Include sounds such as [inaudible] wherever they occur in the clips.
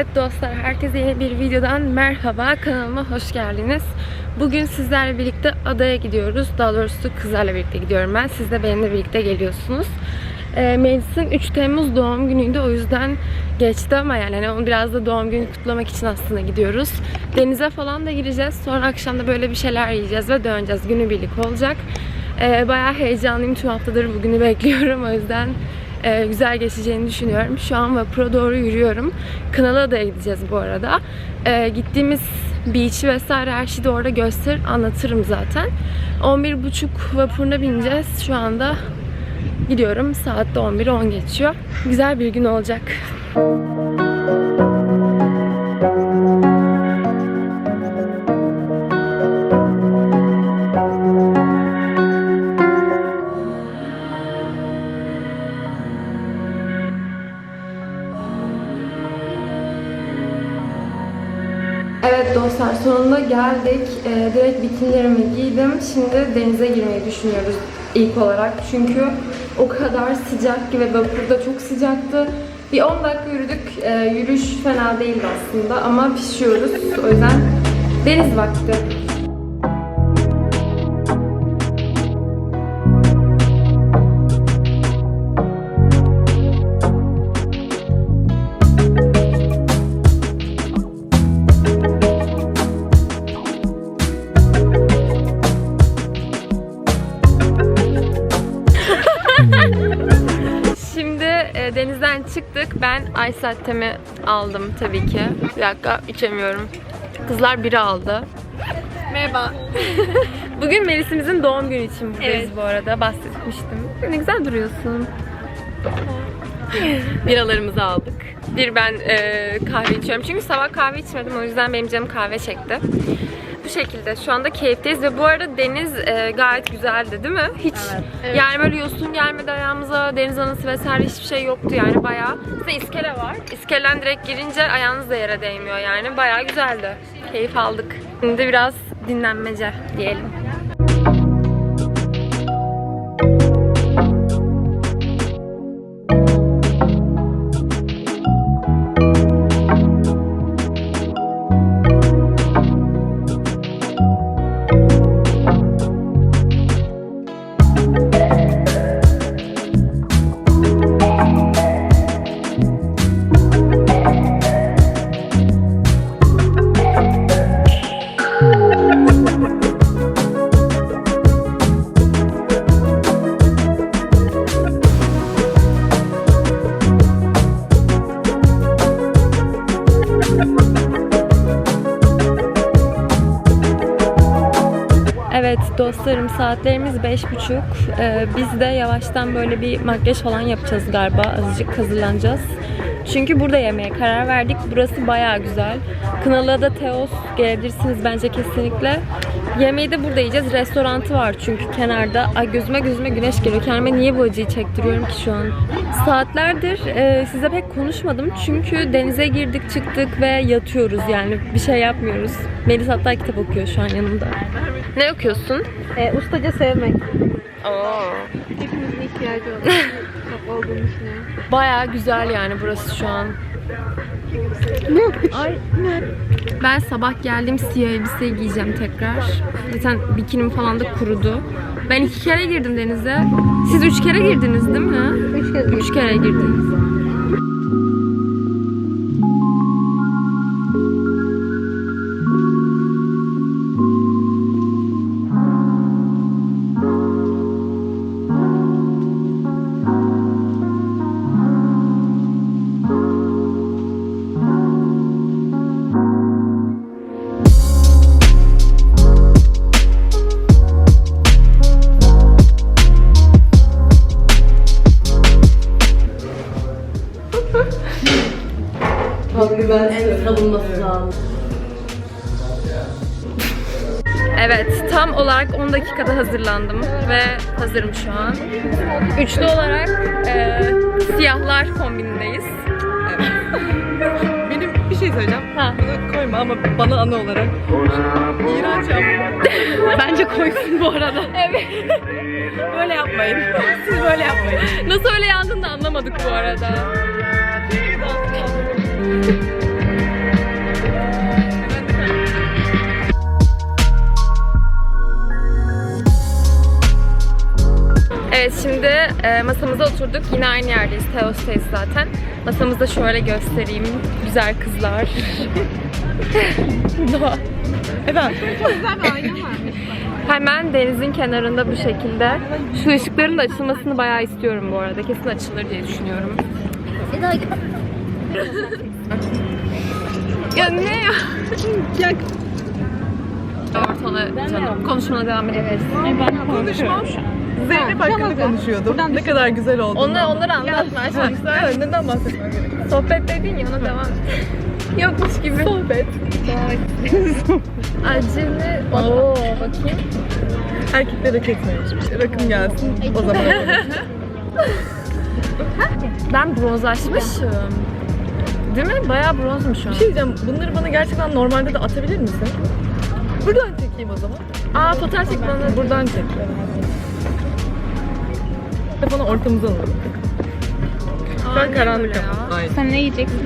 Evet dostlar, herkese yeni bir videodan merhaba. Kanalıma hoş geldiniz. Bugün sizlerle birlikte adaya gidiyoruz. Daha doğrusu kızlarla birlikte gidiyorum ben. Siz de benimle birlikte geliyorsunuz. E, Melis'in 3 Temmuz doğum günüydü. O yüzden geçti ama yani hani onu biraz da doğum günü kutlamak için aslında gidiyoruz. Denize falan da gireceğiz. Sonra akşam da böyle bir şeyler yiyeceğiz ve döneceğiz. Günübirlik olacak. E, bayağı heyecanlıyım. Tüm haftadır bugünü [laughs] bekliyorum. O yüzden e, güzel geçeceğini düşünüyorum. Şu an vapura doğru yürüyorum. Kınalıada'ya gideceğiz bu arada. E, gittiğimiz beach vesaire her şeyi de orada gösterir, anlatırım zaten. 11.30 vapuruna bineceğiz. Şu anda gidiyorum. Saat de 11.10 geçiyor. Güzel bir gün olacak. Evet dostlar sonunda geldik. Ee, direkt bikinilerimi giydim. Şimdi denize girmeyi düşünüyoruz ilk olarak. Çünkü o kadar sıcak ki ve vapurda çok sıcaktı. Bir 10 dakika yürüdük. Ee, yürüyüş fena değildi aslında ama pişiyoruz. O yüzden deniz vakti. Denizden çıktık. Ben ice latte'mi aldım tabii ki. Bir dakika içemiyorum. Kızlar biri aldı. Merhaba. [laughs] Bugün Melis'imizin doğum günü için buradayız Evet. bu arada. Bahsetmiştim. Ne güzel duruyorsun. Biralarımızı aldık. Bir ben e, kahve içiyorum. Çünkü sabah kahve içmedim. O yüzden benim canım kahve çekti. Şekilde şu anda keyifteyiz ve bu arada deniz e, gayet güzeldi değil mi? Hiç Evet. yani böyle yosun gelmedi ayağımıza, deniz anası vesaire hiçbir şey yoktu yani bayağı. Size iskele var. İskeleden direkt girince ayağınız da yere değmiyor yani. Bayağı güzeldi. Keyif aldık. Şimdi biraz dinlenmece diyelim. Evet dostlarım saatlerimiz beş buçuk. Ee, biz de yavaştan böyle bir makyaj falan yapacağız galiba. Azıcık hazırlanacağız. Çünkü burada yemeğe karar verdik. Burası bayağı güzel. Kınalıada Teos gelebilirsiniz bence kesinlikle. Yemeği de burada yiyeceğiz. Restorantı var çünkü kenarda. Ay gözüme gözüme güneş geliyor. Kendime niye bu acıyı çektiriyorum ki şu an? Saatlerdir e, size pek konuşmadım. Çünkü denize girdik çıktık ve yatıyoruz yani. Bir şey yapmıyoruz. Melis hatta kitap okuyor şu an yanımda. Ne okuyorsun? Ee, ustaca sevmek. Oo. Hepimizin ihtiyacı olan çok olduğunu düşünüyorum. Bayağı güzel yani burası şu an. Ben sabah geldim siyah elbise giyeceğim tekrar. Zaten bikinim falan da kurudu. Ben iki kere girdim denize. Siz üç kere girdiniz değil mi? Üç kez Üç kere girdiniz. Evet, tam olarak 10 dakikada hazırlandım ve hazırım şu an. Üçlü olarak e, siyahlar kombindeyiz. [laughs] Benim bir şey söyleyeceğim. Ha. Bunu koyma ama bana anı olarak. İğrenç yapma. [laughs] Bence koysun bu arada. Evet. Böyle yapmayın. Siz böyle yapmayın. Nasıl öyle yandığını da anlamadık bu arada. E, masamıza oturduk. Yine aynı yerdeyiz. Teos'tayız zaten. Masamızda şöyle göstereyim. Güzel kızlar. Doğa. [laughs] Efendim? Güzel bir ayna varmış. Hemen denizin kenarında bu şekilde. Şu ışıkların da açılmasını bayağı istiyorum bu arada. Kesin açılır diye düşünüyorum. [laughs] ya ne ya? Ya Ortalığı canım. Konuşmana devam edebiliriz. konuşmam. Zeynep hakkında konuşuyordum. Ne kadar güzel oldu. Onları, onları anlatma. Evet, neden bahsetmem gerekiyor? Sohbet dedin ya ona devam et. Yokmuş gibi. Sohbet. Acılı. Oo bakayım. Erkeklere kesmemişmiş. Rakım gelsin. O zaman olur. [laughs] Ben bronzlaşmışım. Değil mi? Bayağı bronzum şu an. Bir şey diyeceğim. Bunları bana gerçekten normalde de atabilir misin? Buradan çekeyim o zaman. Aa fotoğraf çek bana. Buradan çek. Telefonu ortamıza alalım. Aa, Şu an karanlık ama. Aynen. Sen ne yiyeceksin?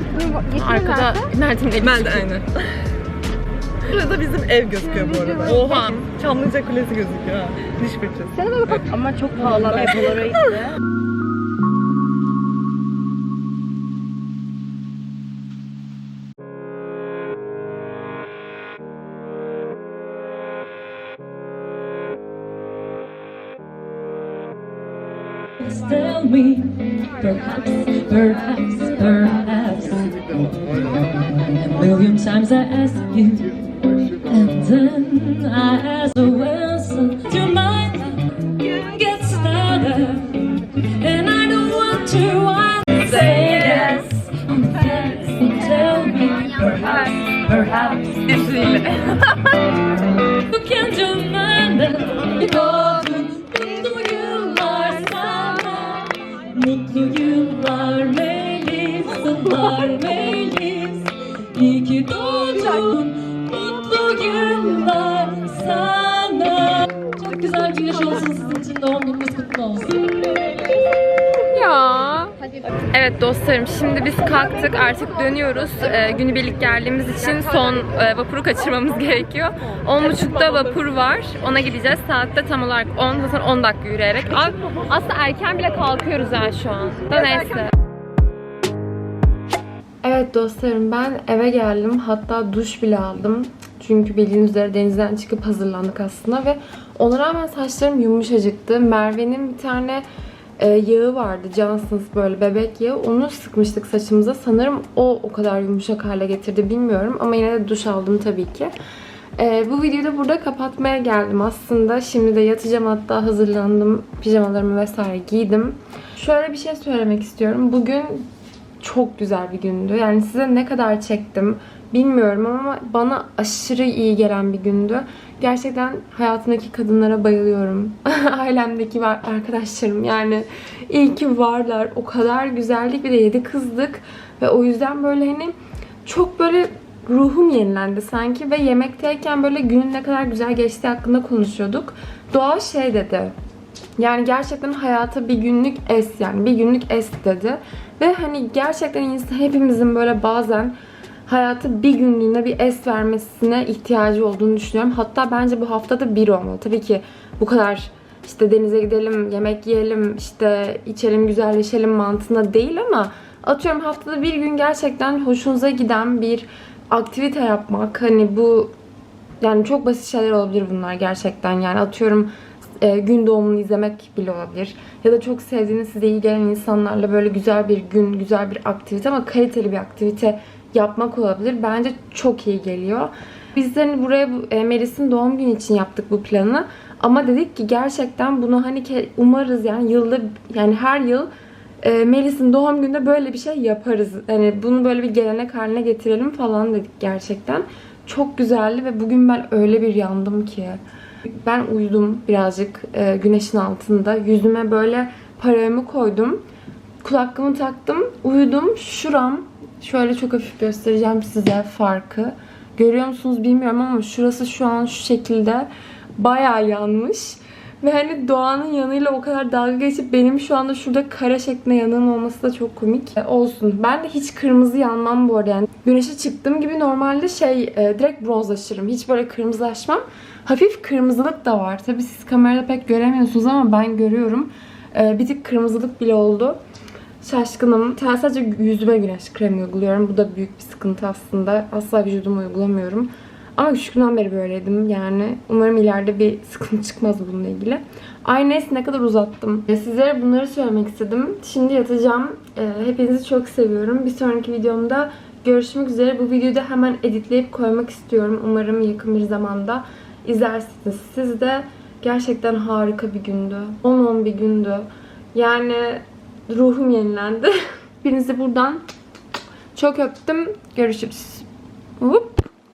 Arkada Mert'in eli Ben de aynen. [laughs] Burada bizim ev gözüküyor bu arada. Oha. Çamlıca Kulesi gözüküyor ha. Diş fırçası. Ama çok pahalı ve me, perhaps, perhaps, perhaps. A million times I ask you, and then I ask the answer to my love gets started, and I don't want to want to say yes. yes. Tell me, perhaps, perhaps. You can do Evet dostlarım şimdi biz kalktık artık dönüyoruz. Ee, günübirlik geldiğimiz için son e, vapuru kaçırmamız [laughs] gerekiyor. 10.30'da vapur var. Ona gideceğiz. Saatte tam olarak 10 zaten 10 dakika yürüyerek. Aslında erken bile kalkıyoruz ha şu an. Da neyse. Evet dostlarım ben eve geldim. Hatta duş bile aldım. Çünkü bildiğiniz üzere denizden çıkıp hazırlandık aslında ve ona rağmen saçlarım yumuşacıktı. Merve'nin bir tane e, yağı vardı. Johnson's böyle bebek yağı. Onu sıkmıştık saçımıza. Sanırım o o kadar yumuşak hale getirdi bilmiyorum. Ama yine de duş aldım tabii ki. E, bu videoyu da burada kapatmaya geldim aslında. Şimdi de yatacağım hatta hazırlandım. Pijamalarımı vesaire giydim. Şöyle bir şey söylemek istiyorum. Bugün çok güzel bir gündü. Yani size ne kadar çektim bilmiyorum ama bana aşırı iyi gelen bir gündü. Gerçekten hayatımdaki kadınlara bayılıyorum. [laughs] Ailemdeki arkadaşlarım yani iyi ki varlar. O kadar güzeldik bir de yedi kızdık ve o yüzden böyle hani çok böyle ruhum yenilendi sanki ve yemekteyken böyle günün ne kadar güzel geçtiği hakkında konuşuyorduk. Doğa şey dedi. Yani gerçekten hayata bir günlük es yani bir günlük es dedi. Ve hani gerçekten insan hepimizin böyle bazen hayatı bir günlüğüne bir es vermesine ihtiyacı olduğunu düşünüyorum. Hatta bence bu haftada bir olmalı. Tabii ki bu kadar işte denize gidelim, yemek yiyelim, işte içelim, güzelleşelim mantığında değil ama atıyorum haftada bir gün gerçekten hoşunuza giden bir aktivite yapmak. Hani bu yani çok basit şeyler olabilir bunlar gerçekten. Yani atıyorum e, gün doğumunu izlemek bile olabilir. Ya da çok sevdiğiniz, size iyi gelen insanlarla böyle güzel bir gün, güzel bir aktivite ama kaliteli bir aktivite yapmak olabilir. Bence çok iyi geliyor. Biz hani buraya bu- e, Melis'in doğum günü için yaptık bu planı. Ama dedik ki gerçekten bunu hani umarız yani yılda yani her yıl e, Melis'in doğum gününde böyle bir şey yaparız. Hani bunu böyle bir gelenek haline getirelim falan dedik gerçekten. Çok güzeldi ve bugün ben öyle bir yandım ki. Ben uyudum birazcık e, güneşin altında. Yüzüme böyle parayımı koydum. Kulaklığımı taktım. Uyudum. Şuram şöyle çok hafif göstereceğim size farkı. Görüyor musunuz bilmiyorum ama şurası şu an şu şekilde bayağı yanmış. Ve hani Doğan'ın yanıyla o kadar dalga geçip benim şu anda şurada kara şeklinde yanığım olması da çok komik. E, olsun. Ben de hiç kırmızı yanmam bu arada. Yani güneşe çıktığım gibi normalde şey e, direkt bronzlaşırım. Hiç böyle kırmızılaşmam. Hafif kırmızılık da var. Tabii siz kamerada pek göremiyorsunuz ama ben görüyorum. Ee, bir tık kırmızılık bile oldu. Şaşkınım. Sadece yüzüme güneş kremi uyguluyorum. Bu da büyük bir sıkıntı aslında. Asla vücuduma uygulamıyorum. Ama küçüklüğümden beri böyleydim yani. Umarım ileride bir [laughs] sıkıntı çıkmaz bununla ilgili. Ay ne kadar uzattım. Sizlere bunları söylemek istedim. Şimdi yatacağım. E, Hepinizi çok seviyorum. Bir sonraki videomda görüşmek üzere. Bu videoyu da hemen editleyip koymak istiyorum. Umarım yakın bir zamanda izlersiniz. Siz de gerçekten harika bir gündü. 10-10 bir gündü. Yani ruhum yenilendi. [laughs] Hepinizi buradan çok öptüm. Görüşürüz. Hop.